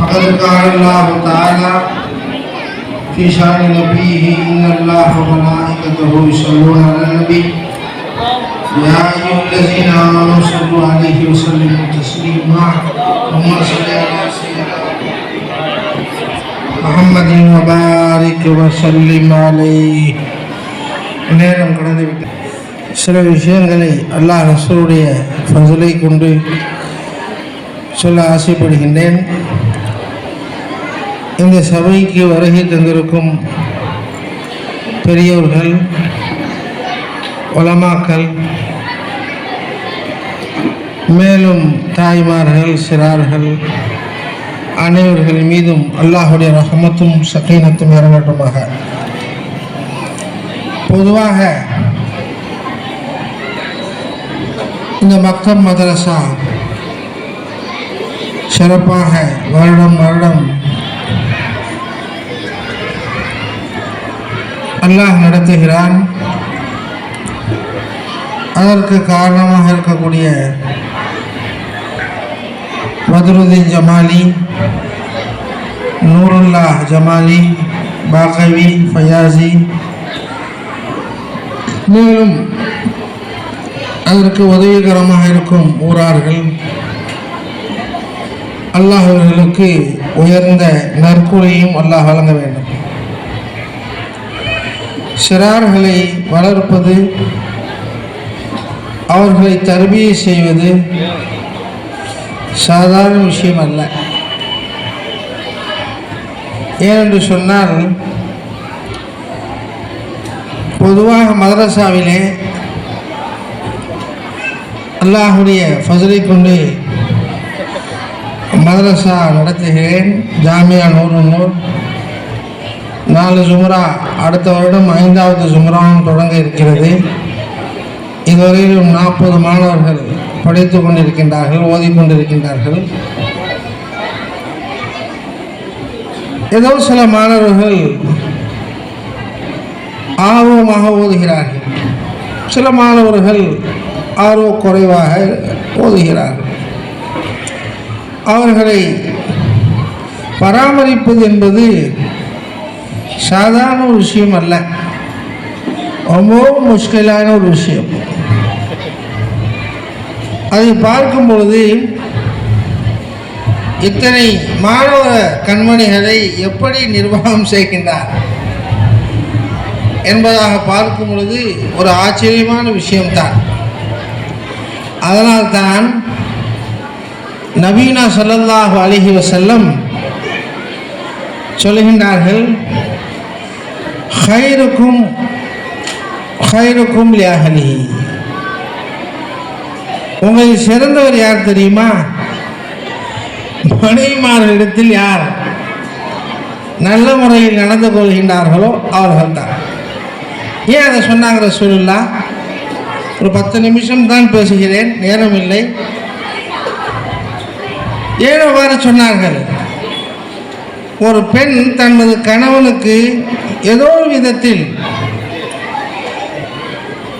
فقد قال الله تعالى في شأن نبيه إن الله وملائكته يصلون على النبي يا أيها الذين آمنوا صلوا عليه وسلموا تسليما اللهم صل على முகம்மது முபாரிக் வசல்லிம் அலை நேரம் கடந்துவிட்டது சில விஷயங்களை அல்லாஹ் ரசூருடைய ஃபசலை கொண்டு சொல்ல ஆசைப்படுகின்றேன். இந்த சபைக்கு வருகை தந்திருக்கும் பெரியவர்கள் உலமாக்கள் மேலும் தாய்மார்கள் சிறார்கள் அனைவர்கள் மீதும் அல்லாஹுடைய ரஹமத்தும் சக்கீனத்தும் இறங்கட்டுமாக. பொதுவாக இந்த மக்தப் மதரசா சிறப்பாக வருடம் வருடம் அல்லாஹ் நடத்துகிறான். அதற்கு காரணமாக இருக்கக்கூடிய பத்ருதீன் ஜமாலி நூருல்லா ஜமாலி பாகவி ஃபயாசி மேலும் அதற்கு உதவிகரமாக இருக்கும் ஊரார்கள் அல்லாஹ் அவர்களுக்கு உயர்ந்த நற்குறையும் அல்லாஹ் வழங்க வேண்டும். சிறார்களை வளர்ப்பது அவர்களை தர்பியை செய்வது சாதாரண விஷயம் அல்ல ஏனென்று சொன்னால் பொதுவாக மதரசாவிலே அல்லாஹுடைய ஃபசலை கொண்டு மதரசா நடத்துகிறேன். ஜாமியா நூறு நூல் நாலு ஜும்ரா அடுத்த வருடம் ஐந்தாவது ஜும்ராவும் தொடங்க இருக்கிறது. இதுவரையிலும் நாற்பது மாணவர்கள் படைத்து கொண்டிருக்கின்றார்கள் ஓதிக்கொண்டிருக்கின்றார்கள். ஏதோ சில மாணவர்கள் ஆர்வமாக ஓதுகிறார்கள். சில மாணவர்கள் ஆர்வ குறைவாக ஓதுகிறார்கள். அவர்களை பராமரிப்பது என்பது சாதாரண ஒரு விஷயம் அல்ல. ரொம்பவும் முஷ்கிலான ஒரு விஷயம். அதை பார்க்கும் பொழுது இத்தனை மாணவ கண்மணிகளை எப்படி நிர்வாகம் செய்கின்றார் என்பதாக பார்க்கும் பொழுது ஒரு ஆச்சரியமான விஷயம்தான். அதனால்தான் நவீனா ஸல்லல்லாஹு அலைஹி செல்லம் சொல்கின்றார்கள் ஹைருக்கும் ஹைருக்கும் லியாகலி உங்களுக்கு சிறந்தவர் யார் தெரியுமா? மனைவிமார்களிடத்தில் யார்? நல்ல முறையில் நடந்து கொள்கின்றார்களோ அவர்கள்தான். ஏன் அதை சொன்னாங்கிற ரசூலுல்லா? ஒரு பத்து நிமிஷம் தான் பேசுகிறேன் நேரம் இல்லை. ஏன் அவ்வாறு சொன்னார்கள். ஒரு பெண் தனது கணவனுக்கு ஏதோ ஒரு விதத்தில்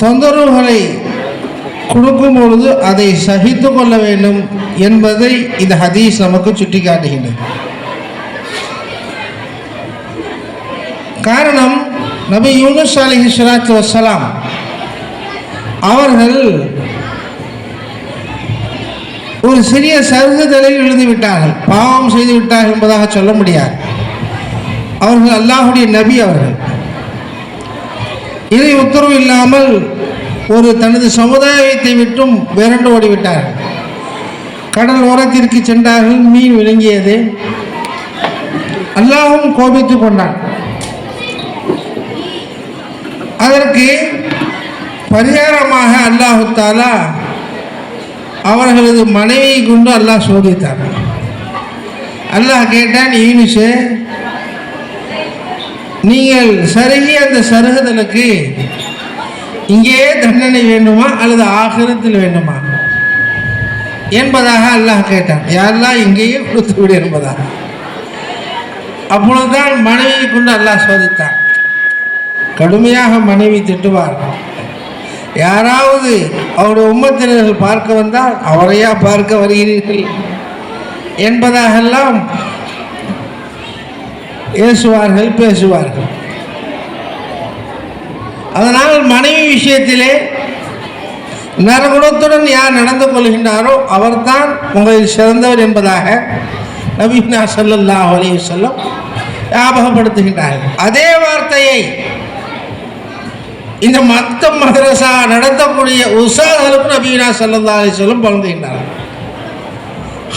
தொந்தரவுகளை கொடுக்கும் பொழுது அதை சகித்து கொள்ள வேண்டும் என்பதை இந்த ஹதீஸ் நமக்கு சுட்டிக்காட்டுகின்றது. காரணம் நபி யூனுஸ் அலி ஸலாத்து வசலாம் அவர்கள் ஒரு சிறிய சருகுதலில் விழுந்து விட்டார்கள் பாவம் செய்து விட்டார்கள் என்பதாக சொல்ல முடியாது. அவர்கள் அல்லாஹுடைய நபி அவர்கள். இதை உத்தரவு இல்லாமல் ஒரு தனது சமுதாயத்தை விட்டும் விரண்டு ஓடிவிட்டார்கள் கடல் ஓரத்திற்கு சென்றார்கள் மீன் விளங்கியது. அல்லாஹும் கோபித்து கொண்டான். அதற்கு பரிகாரமாக அல்லாஹு தாலா அவர்களது மனைவியை கொண்டு அல்லாஹ் சோதித்தார். அல்லாஹ் கேட்டான் ஈனிஷு நீங்கள் சருகி அந்த சருகுதலுக்கு இங்கேயே தண்டனை வேண்டுமா அல்லது ஆகிரத்தில் வேண்டுமா? என்பதாக அல்லாஹ் கேட்டான். யாரெல்லாம் இங்கேயே கொடுத்து விடு என்பதாக. அப்பொழுதுதான் மனைவியை கொண்டு அல்லாஹ் சோதித்தான். கடுமையாக மனைவி திட்டுவார் யாராவது அவருடைய உம்மத்தினர்கள் பார்க்க வந்தால் அவரையா பார்க்க வருகிறீர்கள்? என்பதாகெல்லாம் ஏசுவார்கள் பேசுவார்கள். அதனால் மனைவி விஷயத்திலே நரகுணத்துடன் யார் நடந்து கொள்கின்றாரோ அவர்தான் உங்களில் சிறந்தவர் என்பதாக நபீனா ஸல்லல்லாஹு அலைஹி சொல்லும் ஞாபகப்படுத்துகின்றார்கள். அதே வார்த்தையை இந்த மத்த மதரசா நடத்தக்கூடிய உசாதர்களுக்கும் நபீனா ஸல்லல்லாஹு அலி சொல்லும் பழங்குகின்றார்கள்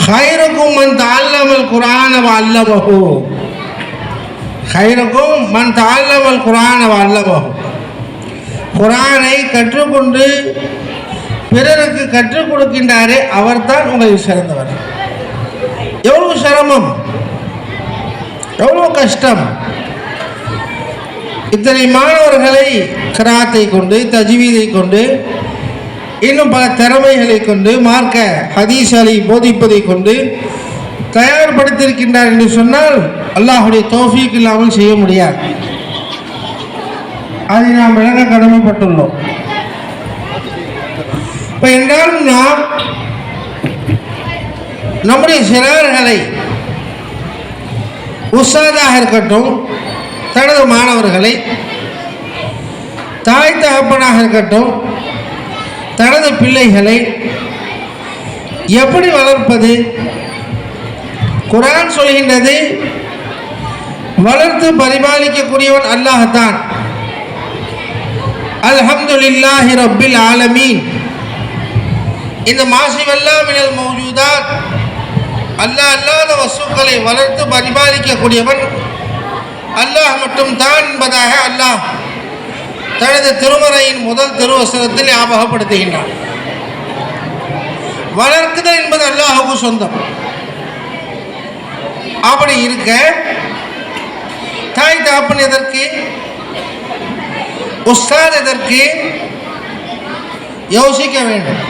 ஹைரக்கும் மன் தால்லமல் குரான அல்லமஹு ஹைரக்கும் மன் தால்லமல் குரான அல்லமஹு குரானை கற்றுக்கொண்டு பிறருக்கு கற்றுக் கொடுக்கின்றாரே அவர்தான் உங்களுக்கு சிறந்தவர். எவ்வளவு சிரமம்? எவ்வளவு கஷ்டம்? இத்தனை மாணவர்களை கிராத்தை கொண்டு தஜ்வீதை கொண்டு இன்னும் பல திறமைகளை கொண்டு மார்க்க ஹதீசாலை போதிப்பதை கொண்டு தயார்படுத்தியிருக்கின்றார் என்று சொன்னால் அல்லாஹுடைய தோஃபீக் இல்லாமல் செய்ய முடியாது. அதை நாம் விளங்க கடமைப்பட்டுள்ளோம். இப்போ என்றாலும் நாம் நம்முடைய சிறார்களை உஷாதாக இருக்கட்டும் தனது மாணவர்களை தாய் தகப்பனாக இருக்கட்டும் தனது பிள்ளைகளை எப்படி வளர்ப்பது? குரான் சொல்கின்றது வளர்த்து பரிபாலிக்கக்கூடியவன் அல்லாஹத்தான் அல்ஹம்துலில்லாஹி ரப்பில் ஆலமீன். இந்த மாசிவெல்லாம் மினல் மௌஜூதாத். அல்லாஹ் அல்லாத வஸ்துக்களை வளர்த்து பரிபாலிக்கக்கூடியவன் அல்லாஹ் மட்டும் தான் என்பதாக அல்லாஹ் தனது திருமறையின் முதல் திருவசனத்தில் ஞாபகப்படுத்துகின்றான். வளர்க்குதல் என்பது அல்லாஹுக்கு சொந்தம். அப்படி இருக்க தாய் தாப்பன் எதற்கு? உஸ்தாத் எதற்கு யோசிக்க வேண்டும்.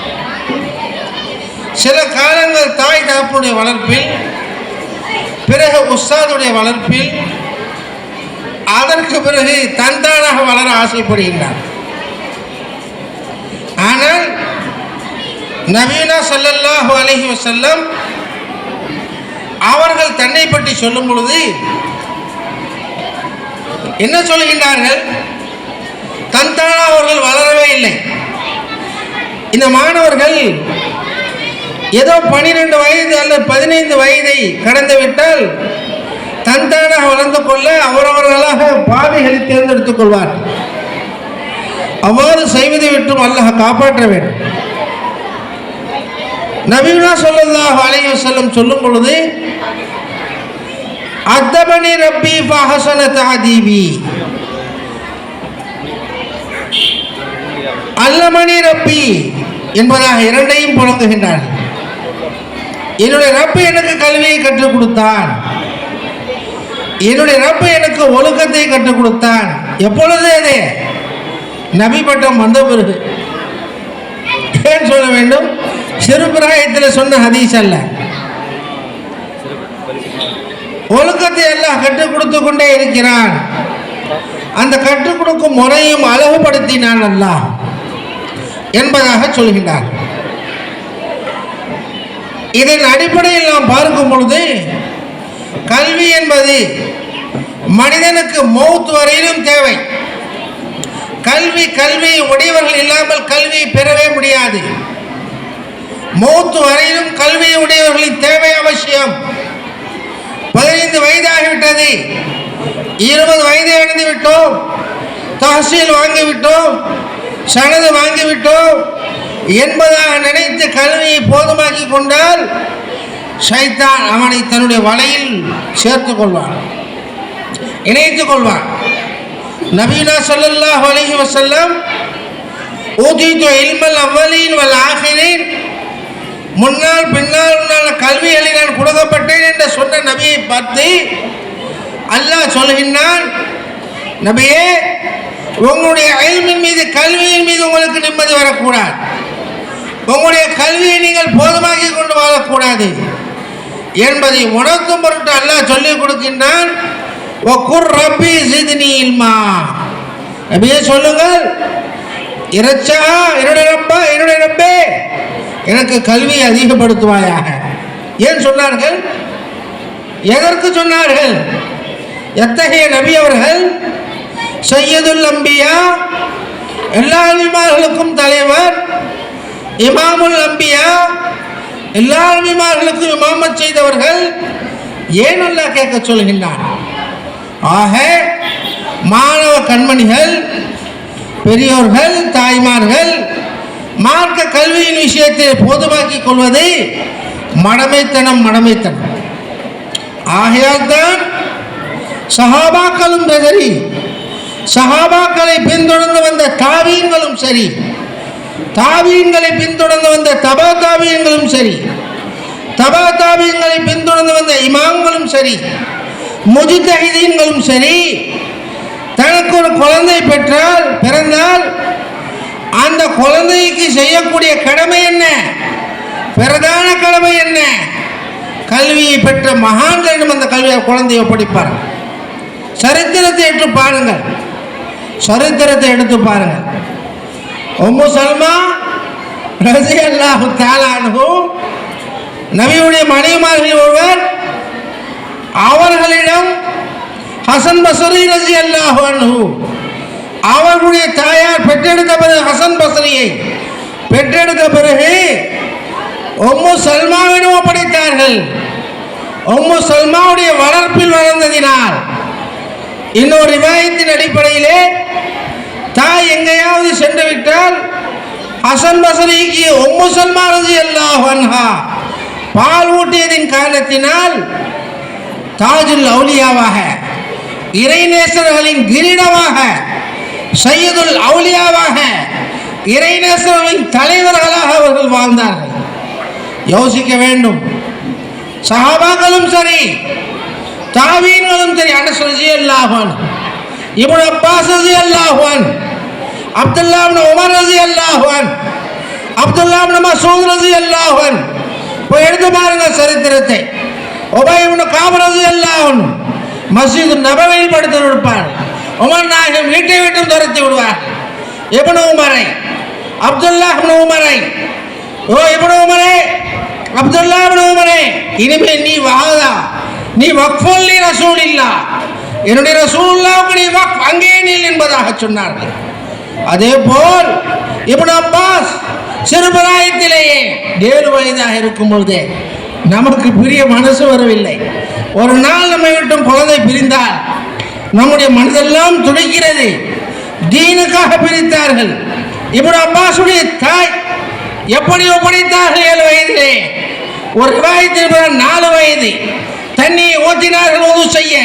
சில காலங்கள் தாய் தாப்புடைய வளர்ப்பில் பிறகு உஸ்தாதுடைய வளர்ப்பில் அதற்கு பிறகு தந்தானாக வளர ஆசைப்படுகின்றார். ஆனால் நவீனா சல்லல்லாஹு அலஹி வசல்லம் அவர்கள் தன்னை பற்றி சொல்லும் பொழுது என்ன சொல்கின்றார்கள்? தன்தானா அவர்கள் வளரவே இல்லை. இந்த மாணவர்கள் ஏதோ பனிரெண்டு வயது அல்லது பதினைந்து வயதை கடந்து விட்டால் வளர்ந்து கொள்ள அவரவர்களாக பாவிகளை தேர்ந்தெடுத்துக் கொள்வார். அவ்வாறு செய்வதை விட்டும் அல்லாஹ் காப்பாற்ற வேண்டும். நபீனா ஸல்லல்லாஹு அலைய செல்லும் சொல்லும் பொழுது அத்தபனி ரப்பி ஃபஹசன தாதீபி. அல்லமணி ரப்பி என்பதாக இரண்டையும் புழங்குகின்றார்கள் என்னுடைய ரப்பு எனக்கு கல்வியை கற்றுக் கொடுத்தான். என்னுடைய ரப்பு எனக்கு ஒழுக்கத்தை கற்றுக் கொடுத்தான். எப்பொழுது அது நபி பட்டம் வந்த பிறகு? ஏன் சொல்ல வேண்டும்? சிறுபிராயத்தில் சொன்ன ஹதீஸ் அல்ல. ஒழுக்கத்தை எல்லாம் கற்றுக் கொடுத்து கொண்டே இருக்கிறான். அந்த கற்றுக் கொடுக்கும் முறையும் அழகுபடுத்தினான் அல்லாஹ். என்பதாக சொல்கின்றார். இதன் அடிப்படையில் நாம் பார்க்கும் பொழுது கல்வி என்பது மனிதனுக்கு மௌத் வரையிலும் தேவை. கல்வி கல்வி உடையவர்கள் இல்லாமல் கல்வி பெறவே முடியாது. மௌத்து வரையிலும் கல்வி உடையவர்களின் தேவை அவசியம். பதினைந்து வயதாகிவிட்டது. இருபது வயதை அடைந்து விட்டோம் தஹசீல் வாங்கிவிட்டோம். சனது வாங்கிவிட்டோம். என்பதாக நினைத்து கல்வியை போதுமாக்கி கொண்டால் சைத்தான் அவனை தன்னுடைய வலையில் சேர்த்து கொள்வான். இணைத்துக் கொள்வான். நபீனா சொல்லல்லா வலகி வசல்லம் ஊதித்து இல்மல் அவ்வலீன் வல் ஆகினேன் முன்னால் பின்னால் உண்டான கல்விகளை நான் கொடுக்கப்பட்டேன் என்று சொன்ன நபியை பார்த்து அல்லாஹ் சொல்கின்றான் நபியே உங்களுடைய அயல்மின் மீது கல்வியின் மீது உங்களுக்கு நிம்மதி வரக்கூடாது. உங்களுடைய கல்வியை நீங்கள் போதுமாக்கி கொண்டு வாழக்கூடாது. என்பதை உணர்த்தும் பொருட்டு அல்லாஹ் சொல்லிக் கொடுக்கின்றான் ரப்பி ஜித்னி இல்மா. நபியே சொல்லுங்கள். இறைச்சா என்னுடைய ரப்பா என்னுடைய ரப்பே எனக்கு கல்வியை அதிகப்படுத்துவாயாக. ஏன் சொன்னார்கள்? எதற்கு சொன்னார்கள்? எத்தகைய நபி அவர்கள் சையதுல் அம்பியா எல்லா நபிமார்களுக்கும் தலைவர் இமாமுல் அம்பியா எல்லா நபிமார்களுக்கும் இமாமத் செய்தவர்கள் ஏன் அல்லாஹ் கேட்க சொல்கின்றான்? ஆக மாணவ கண்மணிகள் பெரியோர்கள் தாய்மார்கள் மார்க்க கல்வியின் விஷயத்தை போதுமாக்கிக் கொள்வது மடமைத்தனம் மடமைத்தனம். ஆகையால் தான் சஹாபாக்களும் சரி சஹாபாக்களை பின்தொடர்ந்து வந்த தாவீன்களும் சரி. தாவீன்களை பின்தொடர்ந்து வந்த தபா தாவியங்களும் சரி. தபா தாவியங்களை பின்தொடர்ந்து வந்த இமாம்களும் சரி. முஜிதீன்களும் சரி. தனக்கு ஒரு குழந்தை பெற்றால் பிறந்தால் அந்த குழந்தைக்கு செய்யக்கூடிய கடமை என்ன? பிரதான கடமை என்ன? கல்வியை பெற்ற மகான்களிடம் அந்த கல்வியை குழந்தையை படிப்பார். சரித்திரத்தை எடுத்து பாருங்கள். சரித்திரத்தை எடுத்து பாருங்கள் உம்மு சல்மா ரசி அல்லாஹு தாலானு நபியுடைய மனைவிமார்கள் ஒருவர் அவர்களிடம் ஹசன் பசரி ரசி அல்லாஹு அன்ஹு அவர்களுடைய தாயார் பெற்றெடுத்த பிறகு ஹசன் பசரியை பெற்றெடுத்த பிறகு ஒம்மு சல்மாவிடம் ஒப்படைத்தார்கள். ஒம்மு சல்மாவுடைய வளர்ப்பில் வளர்ந்ததினால் இன்னொரு விவாயத்தின் அடிப்படையிலே தாய் எங்கேயாவது சென்று விட்டால் ஹசன் பசரிக்கு உம்மு சல்மா அல்லாஹ் அன்ஹா பால் ஊட்டியதின் காரணத்தினால் தாஜுல் அவுலியாவாக இறைநேசர்களின் கிரீடமாக சையதுல் அவுலியாவாக இறைநேசர்களின் தலைவர்களாக அவர்கள் வாழ்ந்தார்கள். யோசிக்க வேண்டும். சகாபாக்களும் சரி தாவீன்களும் சரி அனஸ் ரஜி அல்லாஹான் இவன் அப்பாஸ் ரசி அல்லாஹான் அப்துல்லா உமர் ரசி அல்லாஹான் அப்துல்லா இப்னு மசூத் ரசி அல்லாஹான் இப்போ எடுத்து பாருங்க சரித்திரத்தை. உபய் இப்னு காப் ரஜி அல்லாஹான் நபவை நபவையில் படுத்து விடுப்பார் உமர் நாயகம் வீட்டை விட்டும் துரத்தி விடுவார். இப்னு உமரை. அப்துல்லா உமரை. ஓ இப்னு உமரே. அப்துல்லா உமரே. இனிமே நீ வாதா. நீ வக்ஃபுல்லி ரசூல் இல்லா என்னுடைய ரசூலுல்லாவுக்கு நீ வக் அங்கே நில் என்பதாக சொன்னார்கள். அதே போல் இப்னு அப்பாஸ் சிறுபிராயத்திலேயே ஏழு வயதாக இருக்கும் பொழுதே நமக்கு பிரிய மனசு வரவில்லை. ஒரு நாள் நம்மை விட்டும் குழந்தை பிரிந்தால் நம்முடைய மனதெல்லாம் துடைக்கிறது. தீனுக்காக பிரித்தார்கள். இப்னு அப்பாஸுடைய தாய் எப்படி ஒப்படைத்தார்கள் ஏழு வயதிலே. ஒரு விவாயத்தில் நாலு வயது. தண்ணியை ஓட்டினார்கள் உது செய்ய.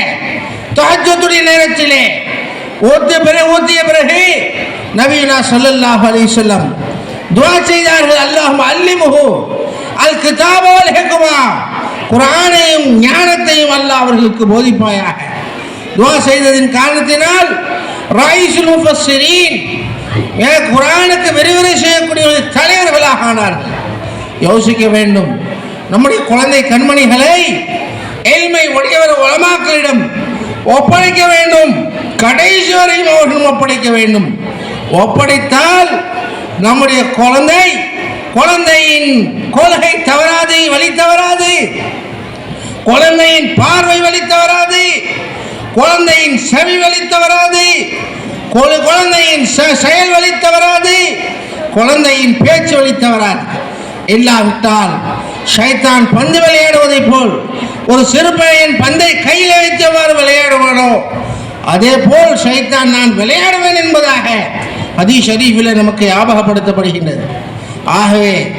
தஹஜத்துடைய நேரத்திலே ஓத்திய பிறகு ஊற்றிய பிறகு நவீனா சொல்லல்லாஹ் அலி சொல்லம் துவா செய்தார்கள். அல்லாஹும் அல்லிமுஹு அல் கிதாபோல் ஹெக்குமா குரானையும் ஞானத்தையும் அல்லாஹ் அவர்களுக்கு போதிப்பாயாக. துவா செய்ததின் காரணத்தினால் ராயிசுல் முஃபஸ்ஸிரீன். ஏ குரானுக்கு விரிவுரை செய்யக்கூடிய தலைவர்களாக ஆனார்கள். யோசிக்க வேண்டும். நம்முடைய குழந்தை கண்மணிகளை ஏழ்மை உடையவர் உலமாக்களிடம் ஒப்படைக்க வேண்டும். கடைசி வரையும் அவர்களும் ஒப்படைக்க வேண்டும். ஒப்படைத்தால் நம்முடைய குழந்தை குழந்தையின் கொள்கை தவறாது வழி தவறாது. குழந்தையின் பார்வை வழி தவறாது. குழந்தையின் செவி வழி தவறாது. குழந்தையின் செயல் வழி தவறாது. குழந்தையின் பேச்சு வழி தவறாது. இல்லாவிட்டால் ஷைத்தான் பந்து விளையாடுவதைப் போல் ஒரு சிறுபையன் பந்தை கையில் வைத்தவாறு விளையாடுவானோ? அதே போல் ஷைத்தான் நான் விளையாடுவேன் என்பதாக ஹதீ ஷரீஃபில் நமக்கு ஞாபகப்படுத்தப்படுகின்றது. ஆகவே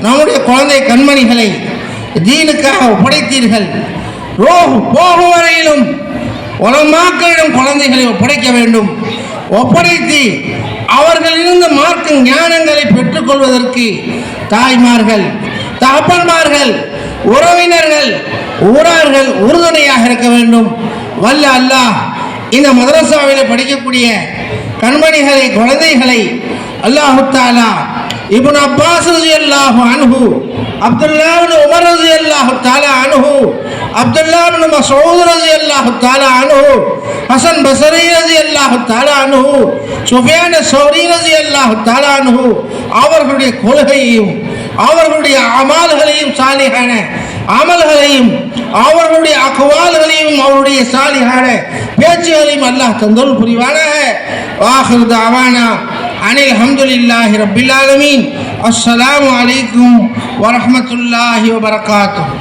நம்முடைய குழந்தை கண்மணிகளை தீனுக்காக ஒப்படைத்தீர்கள். ரோஹ் போகும் வரையிலும் உலமாக்களிடம் குழந்தைகளை ஒப்படைக்க வேண்டும். ஒப்படைத்து அவர்களிருந்து மார்க்க ஞானங்களை பெற்றுக்கொள்வதற்கு தாய்மார்கள் தகப்பன்மார்கள் உறவினர்கள் ஊரார்கள் உறுதுணையாக இருக்க வேண்டும். வல்ல அல்லாஹ் இந்த மதரசாவில் படிக்கக்கூடிய கண்மணிகளை குழந்தைகளை அல்லாஹு தாலா இப்னு அப்பாஸ் ரலியல்லாஹு அன்ஹு அப்துல்லா இப்னு உமர் ரலியல்லாஹு தஆலா அன்ஹு அப்துல்லா பின் மசூத் ரலியல்லாஹு தஆலா ஹசன் பஸரி ரலியல்லாஹு தஆலா அன்ஹு சுஃபியான் ஸௌரி ரலியல்லாஹு தாலா அனுஹு அவர்களுடைய கொள்கையையும் அவர்களுடைய அமால்களையும் சாலிகான அமல்களையும் அவர்களுடைய அகவால்களையும் அவருடைய சாலிகான பேச்சுகளையும் அல்லாஹ் தந்தோல் புரிவானாக. வாஹிர் தாவானா. அனில் அல்ஹம்துலில்லாஹி ரப்பில் ஆலமீன். அஸ்ஸலாமு அலைக்கும் வரஹ்மத்துல்லாஹி வபரகாத்துஹு.